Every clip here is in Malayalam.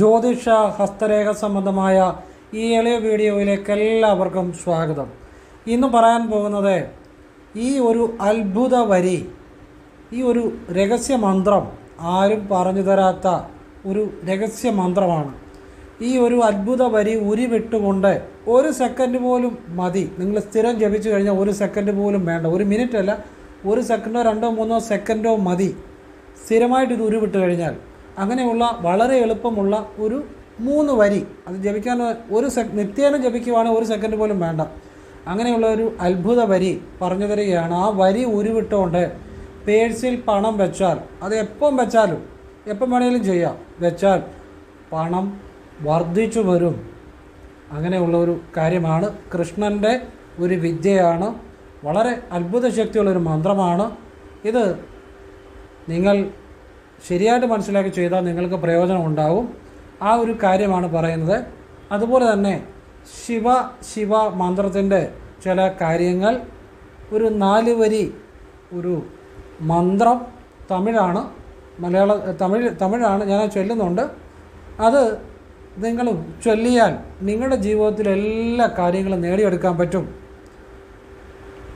ജ്യോതിഷ ഹസ്തരേഖ സംബന്ധമായ ഈ എളിയ വീഡിയോയിലേക്ക് എല്ലാവർക്കും സ്വാഗതം. ഇന്ന് പറയാൻ പോകുന്നത് ഈ ഒരു അത്ഭുത വരി ഈ ഒരു രഹസ്യ മന്ത്രം ആരും പറഞ്ഞു തരാത്ത ഒരു രഹസ്യ മന്ത്രമാണ്. ഈ ഒരു അത്ഭുത വരി ഉരുവിട്ടുകൊണ്ട് ഒരു സെക്കൻഡ് പോലും മതി. നിങ്ങൾ സ്ഥിരം ജപിച്ചു കഴിഞ്ഞാൽ ഒരു സെക്കൻഡ് പോലും വേണ്ട. ഒരു മിനിറ്റ് അല്ല ഒരു സെക്കൻഡോ രണ്ടോ മൂന്നോ സെക്കൻഡോ മതി. സ്ഥിരമായിട്ട് ഇത് ഉരുവിട്ട് കഴിഞ്ഞാൽ അങ്ങനെയുള്ള വളരെ എളുപ്പമുള്ള ഒരു മൂന്ന് വരി. അത് ജപിക്കാൻ ഒരു സെ നിത്യേന ജപിക്കുവാണെങ്കിൽ ഒരു സെക്കൻഡ് പോലും വേണ്ട. അങ്ങനെയുള്ള ഒരു അത്ഭുത വരി പറഞ്ഞു തരികയാണ്. ആ വരി ഉരുവിട്ടുകൊണ്ട് പേഴ്സിൽ പണം വെച്ചാൽ അത് എപ്പം വെച്ചാലും എപ്പം വേണമെങ്കിലും ചെയ്യാം. വെച്ചാൽ പണം വർദ്ധിച്ചു വരും. അങ്ങനെയുള്ള ഒരു കാര്യമാണ്. കൃഷ്ണന്റെ ഒരു വിദ്യയാണ്. വളരെ അത്ഭുത ശക്തിയുള്ളൊരു മന്ത്രമാണ്. ഇത് നിങ്ങൾ ശരിയായിട്ട് മനസ്സിലാക്കി ചെയ്താൽ നിങ്ങൾക്ക് പ്രയോജനം ഉണ്ടാവും. ആ ഒരു കാര്യമാണ് പറയുന്നത്. അതുപോലെ തന്നെ ശിവ ശിവ മന്ത്രത്തിന്റെ ചില കാര്യങ്ങൾ. ഒരു നാല് വരി ഒരു മന്ത്രം തമിഴാണ്. മലയാള തമിഴ് തമിഴാണ് ഞാൻ ചൊല്ലുന്നുണ്ട്. അത് നിങ്ങൾ ചൊല്ലിയാൽ നിങ്ങളുടെ ജീവിതത്തിൽ എല്ലാ കാര്യങ്ങളും നേടിയെടുക്കാൻ പറ്റും.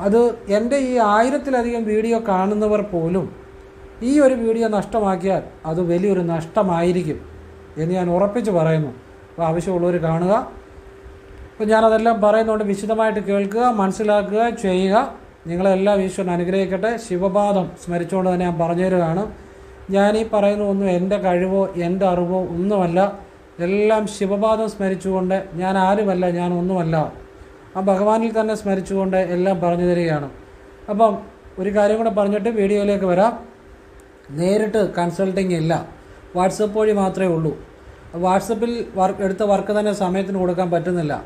അത് എന്റെ ഈ ആയിരത്തിലധികം വീഡിയോ കാണുന്നവർ പോലും ഈ ഒരു വീഡിയോ നഷ്ടമാക്കിയാൽ അത് വലിയൊരു നഷ്ടമായിരിക്കും എന്ന് ഞാൻ ഉറപ്പിച്ച് പറയുന്നു. അപ്പോൾ ആവശ്യമുള്ളവർ കാണുക. അപ്പോൾ ഞാനതെല്ലാം പറയുന്നുണ്ട്. വിശദമായിട്ട് കേൾക്കുക മനസ്സിലാക്കുക ചെയ്യുക. നിങ്ങളെല്ലാം ഈശ്വരൻ അനുഗ്രഹിക്കട്ടെ. ശിവപാദം സ്മരിച്ചുകൊണ്ട് തന്നെ ഞാൻ പറഞ്ഞു തരുകയാണ് ഞാൻ ഈ പറയുന്ന ഒന്നും എന്റെ കഴിവോ എന്റെ അറിവോ ഒന്നുമല്ല. എല്ലാം ശിവപാദം സ്മരിച്ചുകൊണ്ട് ഞാൻ ആരുമല്ല ഞാൻ ഒന്നുമല്ല. ആ ഭഗവാനിൽ തന്നെ സ്മരിച്ചുകൊണ്ട് എല്ലാം പറഞ്ഞു തരികയാണ്. അപ്പം ഒരു കാര്യം കൂടെ പറഞ്ഞിട്ട് വീഡിയോയിലേക്ക് വരാം. നേരിട്ട് കൺസൾട്ടിങ് ഇല്ല. വാട്സപ്പ് വഴി മാത്രമേ ഉള്ളൂ. വാട്സപ്പിൽ വർക്ക് എടുത്ത വർക്ക് തന്നെ സമയത്തിന് കൊടുക്കാൻ പറ്റുന്നില്ല.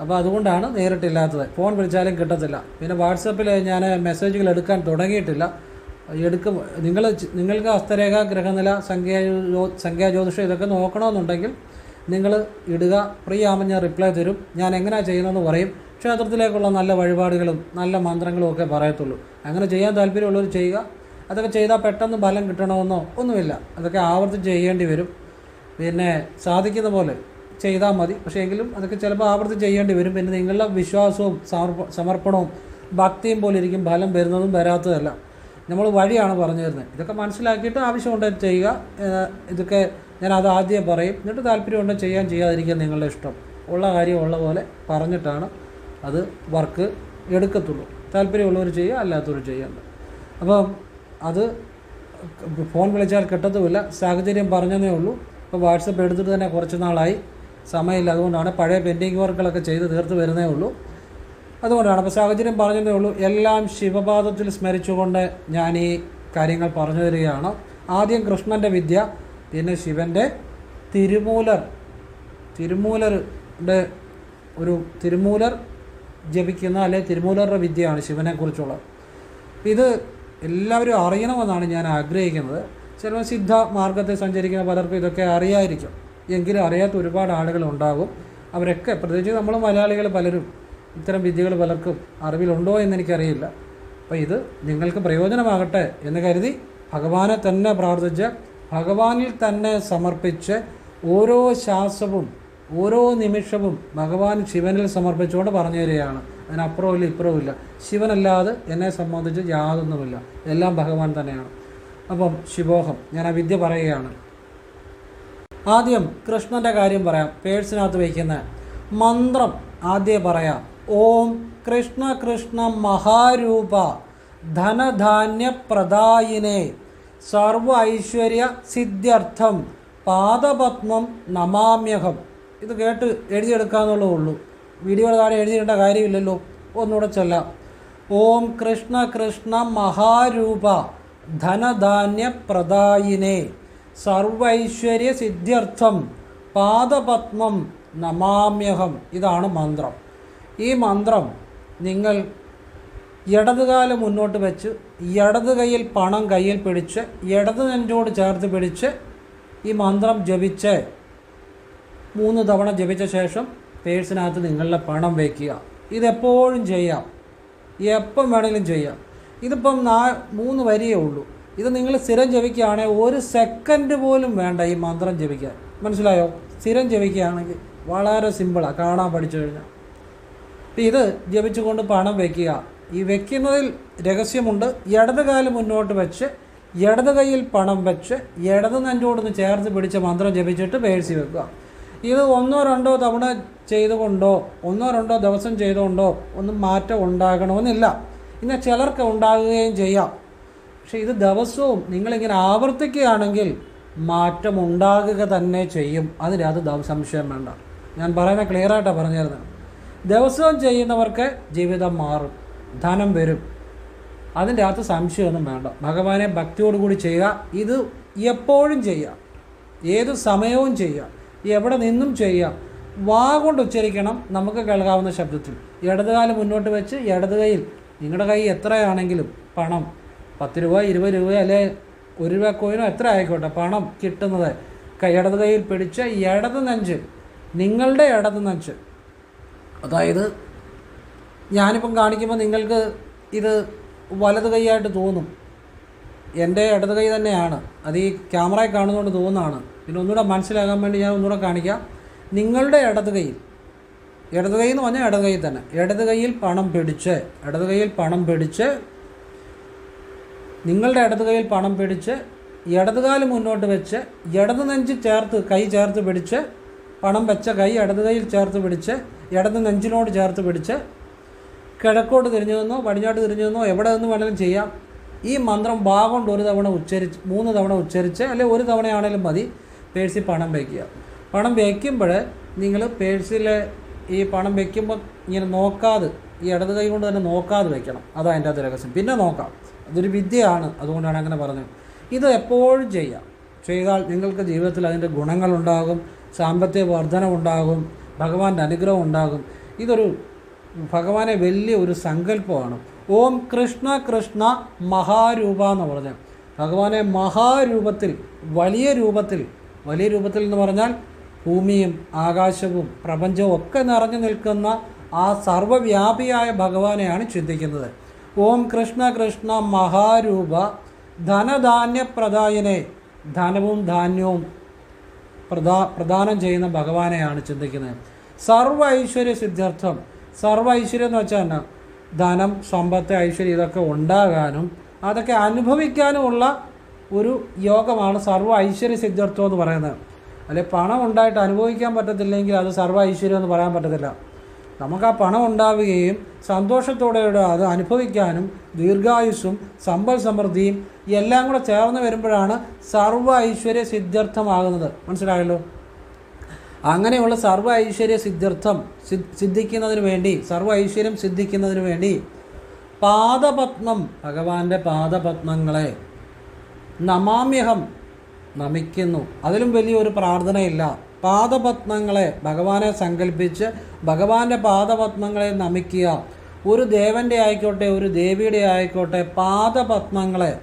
അപ്പോൾ അതുകൊണ്ടാണ് നേരിട്ടില്ലാത്തത്. ഫോൺ വിളിച്ചാലും കിട്ടത്തില്ല. പിന്നെ വാട്സപ്പിൽ ഞാൻ മെസ്സേജുകൾ എടുക്കാൻ തുടങ്ങിയിട്ടില്ല. എടുക്കും. നിങ്ങൾ നിങ്ങൾക്ക് ഹസ്തരേഖ ഗ്രഹനില സംഖ്യാ സംഖ്യാ ജ്യോതിഷം ഇതൊക്കെ നോക്കണമെന്നുണ്ടെങ്കിൽ നിങ്ങൾ ഇടുക. ഫ്രീ ആകുമ്പോൾ ഞാൻ റിപ്ലൈ തരും. ഞാൻ എങ്ങനെയാണ് ചെയ്യുന്നതെന്ന് പറയും. ക്ഷേത്രത്തിലേക്കുള്ള നല്ല വഴിപാടുകളും നല്ല മന്ത്രങ്ങളും ഒക്കെ പറയത്തുള്ളൂ. അങ്ങനെ ചെയ്യാൻ താല്പര്യമുള്ളവർ ചെയ്യുക. അതൊക്കെ ചെയ്താൽ പെട്ടെന്ന് ഫലം കിട്ടണമെന്നോ ഒന്നുമില്ല. അതൊക്കെ ആവർത്തിച്ച് ചെയ്യേണ്ടി വരും. പിന്നെ സാധിക്കുന്ന പോലെ ചെയ്താൽ മതി. പക്ഷേ എങ്കിലും അതൊക്കെ ചിലപ്പോൾ ആവർത്തിച്ച് ചെയ്യേണ്ടി വരും. പിന്നെ നിങ്ങളുടെ വിശ്വാസവും സമർപ്പണവും ഭക്തിയും പോലെ ഇരിക്കും. ഫലം വരുന്നതും വരാത്തതല്ല. നമ്മൾ വഴിയാണ് പറഞ്ഞു തരുന്നത്. ഇതൊക്കെ മനസ്സിലാക്കിയിട്ട് ആവശ്യമുണ്ടെങ്കിൽ ചെയ്യുക. ഇതൊക്കെ ഞാൻ അത് ആദ്യം പറയും. എന്നിട്ട് താല്പര്യമുണ്ടെങ്കിൽ ചെയ്യാൻ ചെയ്യാതിരിക്കാൻ നിങ്ങളുടെ ഇഷ്ടം. ഉള്ള കാര്യം ഉള്ള പോലെ പറഞ്ഞിട്ടാണ് അത് വർക്ക് എടുക്കത്തുള്ളൂ. താല്പര്യമുള്ളവർ ചെയ്യുക അല്ലാത്തവർ ചെയ്യേണ്ട അപ്പം അത് ഫോൺ വിളിച്ചാൽ കിട്ടത്തുമില്ല. സാഹചര്യം പറഞ്ഞതേ ഉള്ളൂ. ഇപ്പോൾ വാട്സപ്പ് എടുത്തിട്ട് തന്നെ കുറച്ച് നാളായി. സമയമില്ല. അതുകൊണ്ടാണ് പഴയ പെൻഡിങ് വർക്കുകളൊക്കെ ചെയ്ത് തീർത്ത് വരുന്നേ ഉള്ളൂ. അതുകൊണ്ടാണ് അപ്പോൾ സാഹചര്യം പറഞ്ഞതേ ഉള്ളൂ. എല്ലാം ശിവപാദത്തിൽ സ്മരിച്ചുകൊണ്ട് ഞാൻ ഈ കാര്യങ്ങൾ പറഞ്ഞു തരികയാണ്. ആദ്യം കൃഷ്ണന്റെ വിദ്യ പിന്നെ ശിവന്റെ തിരുമൂലർ. തിരുമൂലറുടെ ഒരു തിരുമൂലർ ജപിക്കുന്ന അല്ലെ തിരുമൂലറുടെ വിദ്യയാണ് ശിവനെക്കുറിച്ചുള്ളത് ഇത് എല്ലാവരും അറിയണമെന്നാണ് ഞാൻ ആഗ്രഹിക്കുന്നത്. ചിലപ്പോൾ സിദ്ധ മാർഗത്തെ സഞ്ചരിക്കുന്ന പലർക്കും ഇതൊക്കെ അറിയായിരിക്കും. എങ്കിലും അറിയാത്ത ഒരുപാട് ആളുകൾ ഉണ്ടാകും. അവരൊക്കെ പ്രത്യേകിച്ച് നമ്മൾ മലയാളികൾ പലരും ഇത്തരം വിദ്യകൾ പലർക്കും അറിവിലുണ്ടോ എന്ന് എനിക്കറിയില്ല. അപ്പോൾ ഇത് നിങ്ങൾക്ക് പ്രയോജനമാകട്ടെ എന്ന് കരുതി ഭഗവാനെ തന്നെ പ്രാർത്ഥിച്ച് ഭഗവാനിൽ തന്നെ സമർപ്പിച്ച് ഓരോ ശ്വാസവും ഓരോ നിമിഷവും ഭഗവാൻ ശിവനിൽ സമർപ്പിച്ചുകൊണ്ട് പറഞ്ഞു തരികയാണ് അതിനപ്പുറവും ഇല്ല ഇപ്പുറവും ഇല്ല. ശിവനല്ലാതെ എന്നെ സംബന്ധിച്ച് യാതൊന്നുമില്ല. എല്ലാം ഭഗവാൻ തന്നെയാണ്. അപ്പം ശിവോഹം ഞാൻ ആ വിദ്യ പറയുകയാണ്. ആദ്യം കൃഷ്ണന്റെ കാര്യം പറയാം. പേഴ്സിനകത്ത് വയ്ക്കുന്ന മന്ത്രം ആദ്യം പറയാം. ഓം കൃഷ്ണ കൃഷ്ണ മഹാരൂപ ധനധാന്യ പ്രദായിനെ. സർവ ഐശ്വര്യ സിദ്ധ്യർത്ഥം പാദപത്മം നമാമ്യഹം. ഇത് കേട്ട് എഴുതിയെടുക്കാന്നുള്ളൂ വീഡിയോയുടെ താഴെ എഴുതിയിട്ട കാര്യമില്ലല്ലോ. ഒന്നുകൂടെ ചൊല്ലാം. ഓം കൃഷ്ണ കൃഷ്ണ മഹാരൂപ ധനധാന്യ പ്രദായിനെ. സർവൈശ്വര്യ സിദ്ധ്യർത്ഥം പാദപത്മം നമാമ്യഹം. ഇതാണ് മന്ത്രം. ഈ മന്ത്രം നിങ്ങൾ ഇടതുകാൽ മുന്നോട്ട് വെച്ച് ഇടത് കൈയിൽ പണം കയ്യിൽ പിടിച്ച് ഇടത് നെഞ്ചോട് ചേർത്ത് പിടിച്ച് ഈ മന്ത്രം ജപിച്ച് മൂന്ന് തവണ ജപിച്ച ശേഷം പേഴ്സിനകത്ത് നിങ്ങളുടെ പണം വയ്ക്കുക. ഇതെപ്പോഴും ചെയ്യാം. എപ്പം വേണമെങ്കിലും ചെയ്യാം. ഇതിപ്പം നാ മൂന്ന് വരിയേ ഉള്ളൂ. ഇത് നിങ്ങൾ സ്ഥിരം ജപിക്കുകയാണെങ്കിൽ ഒരു സെക്കൻഡ് പോലും വേണ്ട ഈ മന്ത്രം ജപിക്കാൻ. മനസ്സിലായോ? സ്ഥിരം ജപിക്കുകയാണെങ്കിൽ വളരെ സിമ്പിളാണ് കാണാൻ പഠിച്ചു കഴിഞ്ഞാൽ. ഇത് ജപിച്ചുകൊണ്ട് പണം വയ്ക്കുക. ഈ വെക്കുന്നതിൽ രഹസ്യമുണ്ട്. ഇടത് കാൽ മുന്നോട്ട് വെച്ച് ഇടത് കൈയിൽ പണം വെച്ച് ഇടത് നെഞ്ചോടൊന്ന് ചേർത്ത് പിടിച്ച മന്ത്രം ജപിച്ചിട്ട് പേഴ്സി വെക്കുക ഇത് ഒന്നോ രണ്ടോ തവണ ചെയ്തുകൊണ്ടോ ഒന്നോ രണ്ടോ ദിവസം ചെയ്തുകൊണ്ടോ ഒന്നും മാറ്റം ഉണ്ടാകണമെന്നില്ല. ഇന്ന് ചിലർക്ക് ഉണ്ടാകുകയും ചെയ്യാം. പക്ഷെ ഇത് ദിവസവും നിങ്ങളിങ്ങനെ ആവർത്തിക്കുകയാണെങ്കിൽ മാറ്റം ഉണ്ടാകുക തന്നെ ചെയ്യും. അതിനകത്ത് സംശയം വേണ്ട. ഞാൻ പറയുന്ന ക്ലിയർ ആയിട്ടാണ് പറഞ്ഞിരുന്നത്. ദിവസവും ചെയ്യുന്നവർക്ക് ജീവിതം മാറും. ധനം വരും. അതിന്റെ അകത്ത് സംശയമൊന്നും വേണ്ട. ഭഗവാനെ ഭക്തിയോടുകൂടി ചെയ്യുക. ഇത് എപ്പോഴും ചെയ്യുക. ഏത് സമയവും ചെയ്യുക. എവിടെ നിന്നും ചെയ്യുക. വാ കൊണ്ട് ഉച്ചരിക്കണം നമുക്ക് കേൾക്കാവുന്ന ശബ്ദത്തിൽ. ഇടതുകാലം മുന്നോട്ട് വെച്ച് ഇടത് കൈയിൽ. നിങ്ങളുടെ കൈ എത്രയാണെങ്കിലും പണം. പത്ത് രൂപ ഇരുപത് രൂപ അല്ലെ ഒരു രൂപ കോയിനോ എത്ര ആയിക്കോട്ടെ പണം കിട്ടുന്നത്. ഇടത് കൈയിൽ പിടിച്ച ഇടത് നെഞ്ച്. നിങ്ങളുടെ ഇടത് നെഞ്ച്. അതായത് ഞാനിപ്പം കാണിക്കുമ്പോൾ നിങ്ങൾക്ക് ഇത് വലത് കൈയായിട്ട് തോന്നും. എന്റെ ഇടത് കൈ തന്നെയാണ്. അത് ഈ ക്യാമറയിൽ കാണുന്നതുകൊണ്ട് തോന്നുന്നതാണ്. പിന്നെ ഒന്നുകൂടെ മനസ്സിലാകാൻ വേണ്ടി ഞാൻ ഒന്നുകൂടെ കാണിക്കാം. നിങ്ങളുടെ ഇടത് കൈ ഇടത് കൈ എന്ന് പറഞ്ഞാൽ ഇടത് കൈ തന്നെ. ഇടത് കൈയിൽ പണം പിടിച്ച് ഇടത് കൈയിൽ പണം പിടിച്ച് നിങ്ങളുടെ ഇടത് കൈയിൽ പണം പിടിച്ച് ഇടതുകാൽ മുന്നോട്ട് വെച്ച് ഇടതു നെഞ്ച് ചേർത്ത് കൈ ചേർത്ത് പിടിച്ച് പണം വെച്ച കൈ ഇടത് കൈയിൽ ചേർത്ത് പിടിച്ച് ഇടത് നെഞ്ചിനോട് ചേർത്ത് പിടിച്ച് കിഴക്കോട്ട് തിരിഞ്ഞു നിന്നോ പടിഞ്ഞാട്ട് തിരിഞ്ഞു നിന്നോ എവിടെ നിന്ന് വേണമെങ്കിലും ചെയ്യാം. ഈ മന്ത്രം ബാ കൊണ്ട് ഒരു തവണ ഉച്ചരിച്ച് മൂന്ന് തവണ ഉച്ചരിച്ച് അല്ലെങ്കിൽ ഒരു തവണയാണെങ്കിലും മതി പേഴ്സി പണം വയ്ക്കുക. പണം വയ്ക്കുമ്പോൾ നിങ്ങൾ പേഴ്സിൽ ഈ പണം വയ്ക്കുമ്പോൾ ഇങ്ങനെ നോക്കാതെ ഈ ഇടത് കൈ കൊണ്ട് തന്നെ നോക്കാതെ വെക്കണം. അതാണ് അതിന്റെ അകത്ത് രഹസ്യം. പിന്നെ നോക്കാം. അതൊരു വിദ്യയാണ്. അതുകൊണ്ടാണ് അങ്ങനെ പറഞ്ഞത്. ഇത് എപ്പോഴും ചെയ്യാം. ചെയ്താൽ നിങ്ങൾക്ക് ജീവിതത്തിൽ അതിന്റെ ഗുണങ്ങളുണ്ടാകും സാമ്പത്തിക വർധനമുണ്ടാകും ഭഗവാന്റെ അനുഗ്രഹം ഉണ്ടാകും. ഇതൊരു ഭഗവാനെ വലിയ ഒരു സങ്കല്പമാണ്. ഓം കൃഷ്ണ കൃഷ്ണ മഹാരൂപ എന്ന് പറഞ്ഞാൽ ഭഗവാനെ മഹാരൂപത്തിൽ വലിയ രൂപത്തിൽ വലിയ രൂപത്തിൽ എന്ന് പറഞ്ഞാൽ ഭൂമിയും ആകാശവും പ്രപഞ്ചവും ഒക്കെ നിറഞ്ഞു നിൽക്കുന്ന ആ സർവവ്യാപിയായ ഭഗവാനെയാണ് ചിന്തിക്കുന്നത്. ഓം കൃഷ്ണ കൃഷ്ണ മഹാരൂപ ധനധാന്യപ്രദായനെ ധനവും ധാന്യവും പ്രദാ പ്രദാനം ചെയ്യുന്ന ഭഗവാനെയാണ് ചിന്തിക്കുന്നത്. സർവ ഐശ്വര്യ സിദ്ധാർത്ഥം സർവ ഐശ്വര്യം എന്ന് വെച്ചാൽ എന്നാ? ധനം സമ്പത്ത് ഐശ്വര്യം ഇതൊക്കെ ഉണ്ടാകാനും അതൊക്കെ അനുഭവിക്കാനുമുള്ള ഒരു യോഗമാണ് സർവ ഐശ്വര്യ സിദ്ധാർത്ഥം എന്ന് പറയുന്നത്. അല്ലെ പണം ഉണ്ടായിട്ട് അനുഭവിക്കാൻ പറ്റത്തില്ലെങ്കിൽ അത് സർവ ഐശ്വര്യം എന്ന് പറയാൻ പറ്റത്തില്ല. നമുക്ക് ആ പണം ഉണ്ടാവുകയും സന്തോഷത്തോടെ അത് അനുഭവിക്കാനും ദീർഘായുസ്സും സമ്പൽ സമൃദ്ധിയും എല്ലാം കൂടെ ചേർന്ന് വരുമ്പോഴാണ് സർവ ഐശ്വര്യ സിദ്ധ്യർത്ഥമാകുന്നത്. മനസ്സിലായല്ലോ? അങ്ങനെയുള്ള സർവ ഐശ്വര്യ സിദ്ധ്യർത്ഥം സിദ് സിദ്ധിക്കുന്നതിന് വേണ്ടി സർവ ഐശ്വര്യം സിദ്ധിക്കുന്നതിന് വേണ്ടി പാദപത്മം ഭഗവാന്റെ പാദപത്മങ്ങളെ നമാമ്യഹം നമിക്കുന്നു. അതിലും വലിയൊരു പ്രാർത്ഥനയില്ല. പാദപത്മങ്ങളെ ഭഗവാനെ സങ്കല്പിച്ച് ഭഗവാന്റെ പാദപത്മങ്ങളെ നമിക്കുക. ഒരു ദേവന്റെ ആയിക്കോട്ടെ ഒരു ദേവിയുടെ ആയിക്കോട്ടെ പാദപത്മങ്ങളെ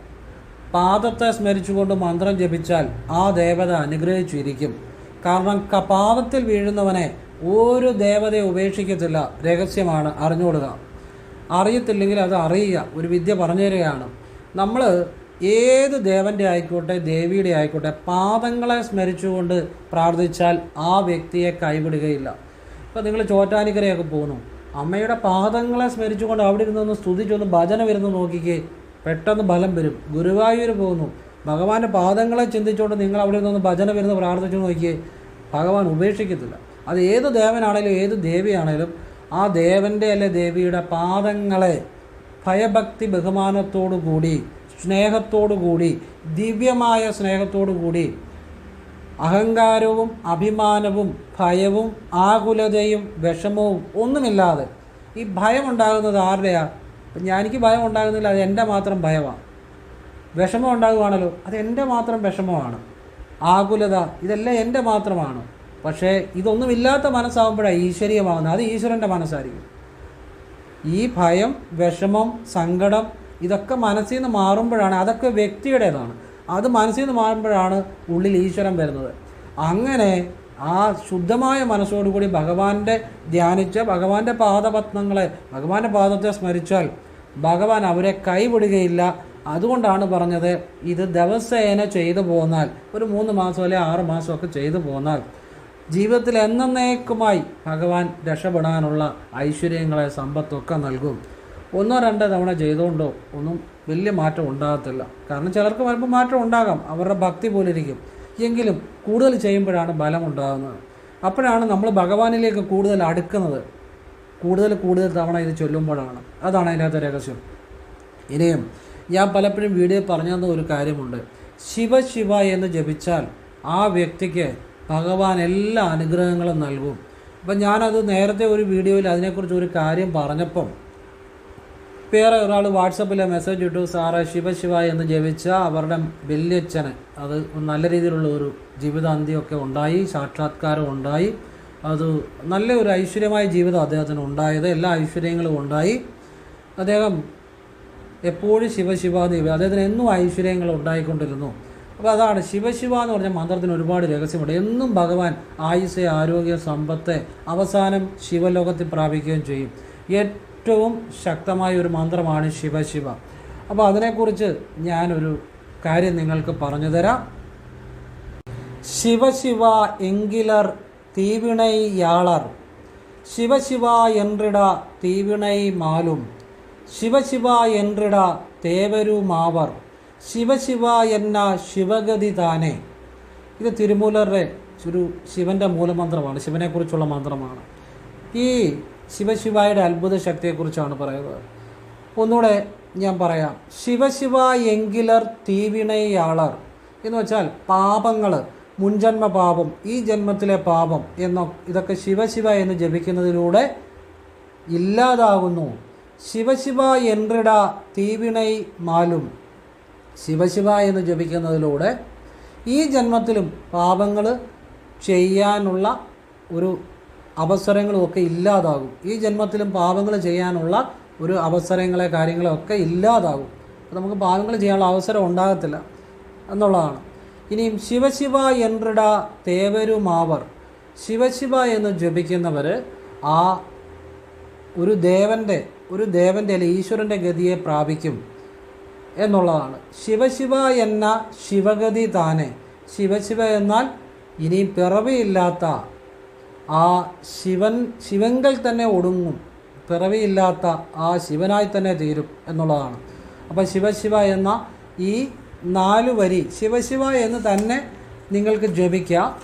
പാദത്തെ സ്മരിച്ചുകൊണ്ട് മന്ത്രം ജപിച്ചാൽ ആ ദേവത അനുഗ്രഹിച്ചിരിക്കും. കാരണം കപാദത്തിൽ പാദത്തിൽ വീഴുന്നവനെ ഒരു ദേവതയെ ഉപേക്ഷിക്കത്തില്ല. രഹസ്യമാണ് അറിഞ്ഞുകൊടുക്കുക അറിയത്തില്ലെങ്കിൽ അത് അറിയുക. ഒരു വിദ്യ പറഞ്ഞു തരികയാണ് നമ്മൾ ഏത് ദേവന്റെ ആയിക്കോട്ടെ ദേവിയുടെ ആയിക്കോട്ടെ പാദങ്ങളെ സ്മരിച്ചുകൊണ്ട് പ്രാർത്ഥിച്ചാൽ ആ വ്യക്തിയെ കൈവിടുകയില്ല. ഇപ്പം നിങ്ങൾ ചോറ്റാനിക്കരയൊക്കെ പോകുന്നു അമ്മയുടെ പാദങ്ങളെ സ്മരിച്ചുകൊണ്ട് അവിടെ ഇരുന്നൊന്ന് സ്തുതിച്ചൊന്ന് ഭജന വരുന്നു നോക്കിക്കേ പെട്ടെന്ന് ബലം വരും. ഗുരുവായൂർ പോകുന്നു ഭഗവാന്റെ പാദങ്ങളെ ചിന്തിച്ചുകൊണ്ട് നിങ്ങൾ അവിടെ നിന്ന് ഭജന വരുന്ന പ്രാർത്ഥിച്ചു നോക്കിയേ ഭഗവാൻ ഉപേക്ഷിക്കത്തില്ല. അത് ഏത് ദേവനാണേലും ഏത് ദേവിയാണേലും ആ ദേവന്റെ അല്ലെ ദേവിയുടെ പാദങ്ങളെ ഭയഭക്തി ബഹുമാനത്തോടു കൂടി സ്നേഹത്തോടു കൂടി ദിവ്യമായ സ്നേഹത്തോടു കൂടി അഹങ്കാരവും അഭിമാനവും ഭയവും ആകുലതയും വിഷമവും ഒന്നുമില്ലാതെ. ഈ ഭയം ഉണ്ടാകുന്നത് ആരുടെയാ? ഞാൻ എനിക്ക് ഭയം ഉണ്ടാകുന്നില്ല അത് എന്റെ മാത്രം ഭയമാണ്. വിഷമം ഉണ്ടാകുവാണല്ലോ അത് എന്റെ മാത്രം വിഷമമാണ്. ആകുലത ഇതെല്ലാം എന്റെ മാത്രമാണ്. പക്ഷേ ഇതൊന്നുമില്ലാത്ത മനസ്സാകുമ്പോഴാണ് ഈശ്വരീയമാകുന്നത്. അത് ഈശ്വരന്റെ മനസ്സായിരിക്കും. ഈ ഭയം വിഷമം സങ്കടം ഇതൊക്കെ മനസ്സിൽ നിന്ന് മാറുമ്പോഴാണ് അതൊക്കെ വ്യക്തിയുടേതാണ്. അത് മനസ്സിൽ നിന്ന് മാറുമ്പോഴാണ് ഉള്ളിൽ ഈശ്വരൻ വരുന്നത്. അങ്ങനെ ആ ശുദ്ധമായ മനസ്സോടുകൂടി ഭഗവാന്റെ ധ്യാനിച്ച് ഭഗവാന്റെ പാദപത്നങ്ങളെ ഭഗവാന്റെ പാദത്തെ സ്മരിച്ചാൽ ഭഗവാൻ അവരെ കൈവിടുകയില്ല. അതുകൊണ്ടാണ് പറഞ്ഞത് ഇത് ദിവസേന ചെയ്തു പോന്നാൽ ഒരു മൂന്ന് മാസം അല്ലെങ്കിൽ ആറ് മാസമൊക്കെ ചെയ്തു പോന്നാൽ ജീവിതത്തിൽ എന്നേക്കുമായി ഭഗവാൻ രക്ഷപ്പെടാനുള്ള ഐശ്വര്യങ്ങളെ സമ്പത്തൊക്കെ നൽകും. ഒന്നോ രണ്ടോ തവണ ചെയ്തുകൊണ്ടോ ഒന്നും വലിയ മാറ്റം ഉണ്ടാകത്തില്ല. കാരണം ചിലർക്ക് വരുമ്പോൾ മാറ്റം ഉണ്ടാകാം. അവരുടെ ഭക്തി പോലെ ഇരിക്കും എങ്കിലും കൂടുതൽ ചെയ്യുമ്പോഴാണ് ബലം ഉണ്ടാകുന്നത്. അപ്പോഴാണ് നമ്മൾ ഭഗവാനിലേക്ക് കൂടുതൽ അടുക്കുന്നത്. കൂടുതൽ കൂടുതൽ തവണ ഇത് ചൊല്ലുമ്പോഴാണ്. അതാണ് അതിനകത്ത് രഹസ്യം. ഇനിയും ഞാൻ പലപ്പോഴും വീഡിയോ പറഞ്ഞു തന്ന ഒരു കാര്യമുണ്ട്. ശിവ ശിവ എന്ന് ജപിച്ചാൽ ആ വ്യക്തിക്ക് ഭഗവാൻ എല്ലാ അനുഗ്രഹങ്ങളും നൽകും. അപ്പം ഞാനത് നേരത്തെ ഒരു വീഡിയോയിൽ അതിനെക്കുറിച്ച് ഒരു കാര്യം പറഞ്ഞപ്പം വേറെ ഒരാൾ വാട്സപ്പിൽ മെസ്സേജ് ഇട്ടു സാറ് ശിവശിവ ശിവ എന്ന് ജപിച്ച അവരുടെ വല്യച്ഛന് അത് നല്ല രീതിയിലുള്ള ഒരു ജീവിതാന്ത്യമൊക്കെ ഉണ്ടായി സാക്ഷാത്കാരം ഉണ്ടായി. അത് നല്ല ഒരു ഐശ്വര്യമായ ജീവിതം അദ്ദേഹത്തിന് ഉണ്ടായത് എല്ലാ ഐശ്വര്യങ്ങളും ഉണ്ടായി. അദ്ദേഹം എപ്പോഴും ശിവശിവ എന്ന് ജപി- അദ്ദേഹത്തിന് എന്നും ഐശ്വര്യങ്ങൾ ഉണ്ടായിക്കൊണ്ടിരുന്നു. അപ്പോൾ അതാണ് ശിവശിവ എന്ന് പറഞ്ഞ മന്ത്രത്തിന് ഒരുപാട് രഹസ്യമുണ്ട്. എന്നും ഭഗവാൻ ആയുസ് ആരോഗ്യ സമ്പത്ത് അവസാനം ശിവലോകത്തിൽ പ്രാപിക്കുകയും ചെയ്യും. ഏറ്റവും ശക്തമായ ഒരു മന്ത്രമാണ് ശിവശിവ അപ്പോൾ അതിനെക്കുറിച്ച് ഞാനൊരു കാര്യം നിങ്ങൾക്ക് പറഞ്ഞു തരാം. ശിവശിവ എങ്കിലർ തീവിണയാളർ ശിവശിവ എൻറിട തീവിണൈ മാലും. ശിവശിവ എന്റിട തേവരുമാവർ ശിവശിവ എന്ന ശിവഗതി താനെ. ഇത് തിരുമൂലരുടെ ഒരു ശിവന്റെ മൂലമന്ത്രമാണ്. ശിവനെക്കുറിച്ചുള്ള മന്ത്രമാണ്. ഈ ശിവശിവായുടെ അത്ഭുത ശക്തിയെക്കുറിച്ചാണ് പറയുന്നത്. ഒന്നുകൂടെ ഞാൻ പറയാം. ശിവശിവ എങ്കിലർ തീവിണയാളർ എന്ന് വെച്ചാൽ പാപങ്ങൾ മുൻജന്മ പാപം ഈ ജന്മത്തിലെ പാപം എന്നോ ഇതൊക്കെ ശിവശിവ എന്ന് ജപിക്കുന്നതിലൂടെ ഇല്ലാതാകുന്നു. ശിവശിവ എൻറിട തീവിണൈ മാലും. ശിവശിവ എന്ന് ജപിക്കുന്നതിലൂടെ ഈ ജന്മത്തിലും പാപങ്ങൾ ചെയ്യാനുള്ള ഒരു അവസരങ്ങളും ഒക്കെ ഇല്ലാതാകും. ഈ ജന്മത്തിലും പാപങ്ങൾ ചെയ്യാനുള്ള ഒരു അവസരങ്ങളെ കാര്യങ്ങളെ ഒക്കെ ഇല്ലാതാകും നമുക്ക് പാപങ്ങൾ ചെയ്യാനുള്ള അവസരം ഉണ്ടാകത്തില്ല എന്നുള്ളതാണ്. ഇനിയും ശിവശിവ എൻറിട തേവരുമാവർ. ശിവശിവ എന്ന് ജപിക്കുന്നവർ ആ ഒരു ദേവന്റെ ഒരു ദേവന്റെ അല്ലെങ്കിൽ ഈശ്വരന്റെ ഗതിയെ പ്രാപിക്കും എന്നുള്ളതാണ്. ശിവശിവ എന്ന ശിവഗതി താനെ. ശിവശിവ എന്നാൽ ഇനി പിറവിയില്ലാത്ത ആ ശിവൻ ശിവങ്കൽ തന്നെ ഒടുങ്ങും. പിറവിയില്ലാത്ത ആ ശിവനായി തന്നെ തീരും എന്നുള്ളതാണ്. അപ്പോൾ ശിവശിവ എന്ന ഈ നാല് വരി ശിവശിവ എന്ന് തന്നെ നിങ്ങൾക്ക് ജപിക്കാം.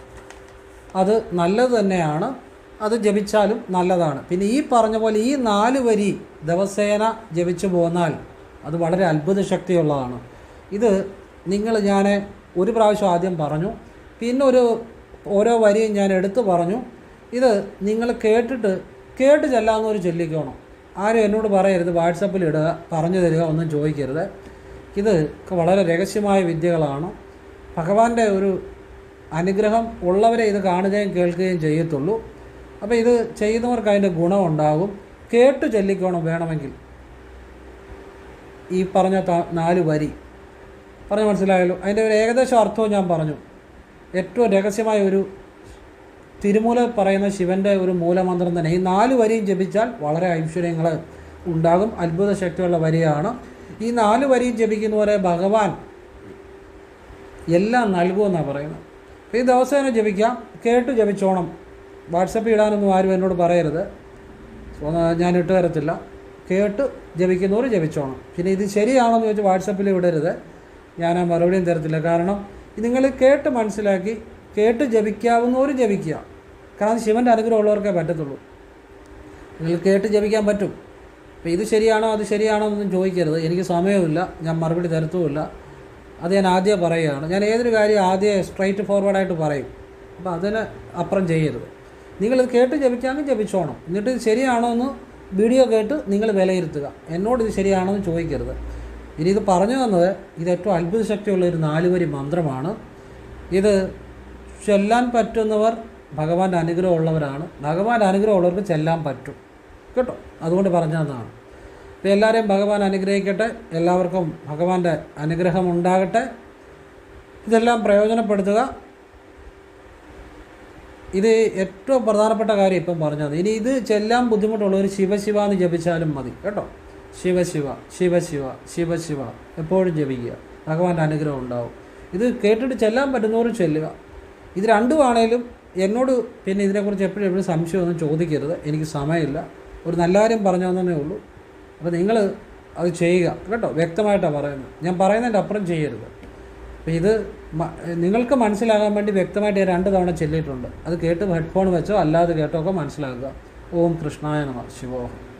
അത് നല്ലത് തന്നെയാണ്. അത് ജപിച്ചാലും നല്ലതാണ്. പിന്നെ ഈ പറഞ്ഞ പോലെ ഈ നാല് വരി ദിവസേന ജപിച്ചു പോന്നാൽ അത് വളരെ അത്ഭുത ശക്തിയുള്ളതാണ്. ഇത് നിങ്ങൾ ഞാൻ ഒരു പ്രാവശ്യം ആദ്യം പറഞ്ഞു. പിന്നെ ഒരു ഓരോ വരിയും ഞാൻ എടുത്തു പറഞ്ഞു. ഇത് നിങ്ങൾ കേട്ടിട്ട് കേട്ട് ചെല്ലാമെന്നൊരു ചൊല്ലിക്കോണം. ആരും എന്നോട് പറയരുത് വാട്സപ്പിൽ ഇടുക പറഞ്ഞു തരിക ഒന്നും ചോദിക്കരുത്. ഇത് വളരെ രഹസ്യമായ വിദ്യകളാണ്. ഭഗവാന്റെ ഒരു അനുഗ്രഹം ഉള്ളവരെ ഇത് കാണുകയും കേൾക്കുകയും ചെയ്യത്തുള്ളൂ. അപ്പോൾ ഇത് ചെയ്യുന്നവർക്ക് അതിന്റെ ഗുണമുണ്ടാകും. കേട്ട് ചൊല്ലിക്കോണം വേണമെങ്കിൽ. ഈ പറഞ്ഞ നാല് വരി. പറഞ്ഞ് മനസ്സിലായല്ലോ? അതിന്റെ ഒരു ഏകദേശം അർത്ഥവും ഞാൻ പറഞ്ഞു. ഏറ്റവും രഹസ്യമായ ഒരു തിരുമൂല പറയുന്ന ശിവന്റെ ഒരു മൂലമന്ത്രം തന്നെ. ഈ നാല് വരിയും ജപിച്ചാൽ വളരെ ഐശ്വര്യങ്ങൾ ഉണ്ടാകും. അത്ഭുത ശക്തിയുള്ള വരിയാണ്. ഈ നാല് വരിയും ജപിക്കുന്നവരെ ഭഗവാൻ എല്ലാം നൽകുമെന്നാണ് പറയുന്നത്. ഈ തന്നെ ജപിക്കാം. കേട്ട് ജപിച്ചോണം. വാട്സപ്പിൽ ഇടാനൊന്നും ആരും എന്നോട് പറയരുത്. ഞാൻ ഇട്ട് തരത്തില്ല. കേട്ട് ജപിക്കുന്നവർ ജപിച്ചോണം. പിന്നെ ഇത് ശരിയാണോ എന്ന് ചോദിച്ചാൽ വാട്സപ്പിൽ വിടരുത്. ഞാൻ ആ മറുപടിയും തരത്തില്ല. കാരണം നിങ്ങൾ കേട്ട് മനസ്സിലാക്കി കേട്ട് ജപിക്കാവുന്നവർ ജപിക്കുക. കാരണം ശിവന്റെ അനുഗ്രഹം ഉള്ളവർക്കേ പറ്റത്തുള്ളൂ. നിങ്ങൾ കേട്ട് ജപിക്കാൻ പറ്റും. അപ്പോൾ ഇത് ശരിയാണോ അത് ശരിയാണോ എന്നൊന്നും ചോദിക്കരുത്. എനിക്ക് സമയമില്ല ഞാൻ മറുപടി തരത്തുമില്ല. അത് ഞാൻ ആദ്യം പറയുകയാണ്. ഞാൻ ഏതൊരു കാര്യം ആദ്യം സ്ട്രൈറ്റ് ഫോർവേഡായിട്ട് പറയും. അപ്പോൾ അതിന് അപ്പുറം ചെയ്യരുത്. നിങ്ങളിത് കേട്ട് ജപിക്കാമെങ്കിൽ ജപിച്ചോണം. എന്നിട്ട് ഇത് ശരിയാണോ എന്ന് വീഡിയോ കേട്ട് നിങ്ങൾ വിലയിരുത്തുക. എന്നോട് ഇത് ശരിയാണോ എന്ന് ചോദിക്കരുത്. ഇനി ഇത് പറഞ്ഞു തന്നത് ഇത് ഏറ്റവും അത്ഭുത ശക്തിയുള്ള ഒരു നാലുവരി മന്ത്രമാണ്. ഇത് ചൊല്ലാൻ പറ്റുന്നവർ ഭഗവാന്റെ അനുഗ്രഹമുള്ളവരാണ്. ഭഗവാന്റെ അനുഗ്രഹം ഉള്ളവർക്ക് ചെല്ലാൻ പറ്റും. കേട്ടോ? അതുകൊണ്ട് പറഞ്ഞതാണ് അപ്പം എല്ലാവരെയും ഭഗവാൻ അനുഗ്രഹിക്കട്ടെ. എല്ലാവർക്കും ഭഗവാന്റെ അനുഗ്രഹം ഉണ്ടാകട്ടെ. ഇതെല്ലാം പ്രയോജനപ്പെടുത്തുക. ഇത് ഏറ്റവും പ്രധാനപ്പെട്ട കാര്യം ഇപ്പം പറഞ്ഞത്. ഇനി ഇത് ചെല്ലാൻ ബുദ്ധിമുട്ടുള്ളവർ ശിവശിവ എന്ന് ജപിച്ചാലും മതി. കേട്ടോ? ശിവശിവ ശിവശിവ ശിവ ശിവ ശിവ ശിവ എപ്പോഴും ജപിക്കുക. ഭഗവാന്റെ അനുഗ്രഹം ഉണ്ടാവും. ഇത് കേട്ടിട്ട് ചെല്ലാൻ പറ്റുന്നവർ ചെല്ലുക. ഇത് രണ്ടുമാണേലും എന്നോട് പിന്നെ ഇതിനെക്കുറിച്ച് എപ്പോഴും എപ്പോഴും സംശയമൊന്നും ചോദിക്കരുത്. എനിക്ക് സമയമില്ല. ഒരു നല്ല കാര്യം പറഞ്ഞു തന്നേ ഉള്ളൂ. അപ്പോൾ നിങ്ങൾ അത് ചെയ്യുക. കേട്ടോ? വ്യക്തമായിട്ടാണ് പറയുന്നത്. ഞാൻ പറയുന്നതിന്റെ അപ്പുറം ചെയ്യരുത്. അപ്പോൾ ഇത് നിങ്ങൾക്ക് മനസ്സിലാകാൻ വേണ്ടി വ്യക്തമായിട്ട് ഞാൻ രണ്ട് തവണ ചെല്ലിയിട്ടുണ്ട്. അത് കേട്ട് ഹെഡ്ഫോൺ വെച്ചോ അല്ലാതെ കേട്ടോ ഒക്കെ മനസ്സിലാക്കുക. ഓം കൃഷ്ണായ നമ ശിവോഹം